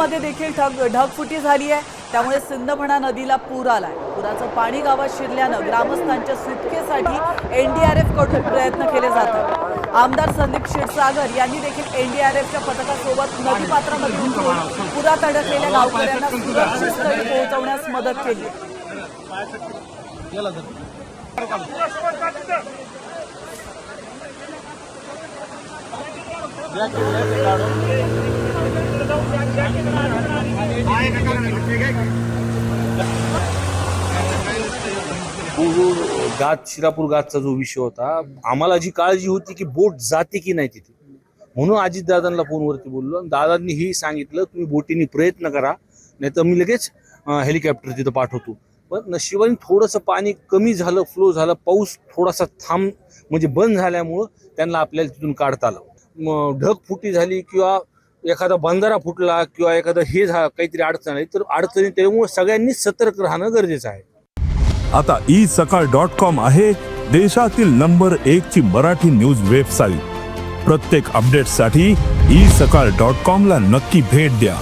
सिंदमध्ये देखील ढग ढगफुटी झाली आहे. त्यामुळे सिंधमणा नदीला पूर आलाय. पुराचं पाणी गावात शिरल्यानं ग्रामस्थांच्या सुटकेसाठी एनडीआरएफकडून प्रयत्न केले जातात. आमदार संदीप क्षीरसागर यांनी देखील एनडीआरएफच्या पथकासोबत नदीपात्रामध्ये उतरून पुरात अडकलेल्या गावकऱ्यांना सुरक्षित स्थळी पोहोचवण्यास मदत केली. तो जो गात शिरापूर गातचा जो विषय होता आम्हाला जी काळजी होती की बोट जाते की नाही तिथे. म्हणून अजित दादांना फोनवरती बोललो आणि दादांनी ही सांगितलं तुम्ही बोटीने प्रयत्न करा नाही तर मी लगेच हेलिकॉप्टर तिथं पाठवतो. पण नशिबाने थोडंसं पाणी कमी झालं फ्लो झालं पाऊस थोडासा थांब म्हणजे बंद झाल्यामुळं त्यांना आपल्याला तिथून काढता आलं. मग ढगफुटी झाली किंवा एखादा बंधारा फुटला किंवा एखादं हे झा काहीतरी अडचण आली तर अडचणी त्यामुळे सगळ्यांनी सतर्क राहणं गरजेचं आहे. आता ई सकाळ डॉट कॉम आहे देशातील नंबर एक ची मराठी न्यूज वेबसाईट. प्रत्येक अपडेटसाठी ई सकाळ डॉट कॉम ला नक्की भेट द्या.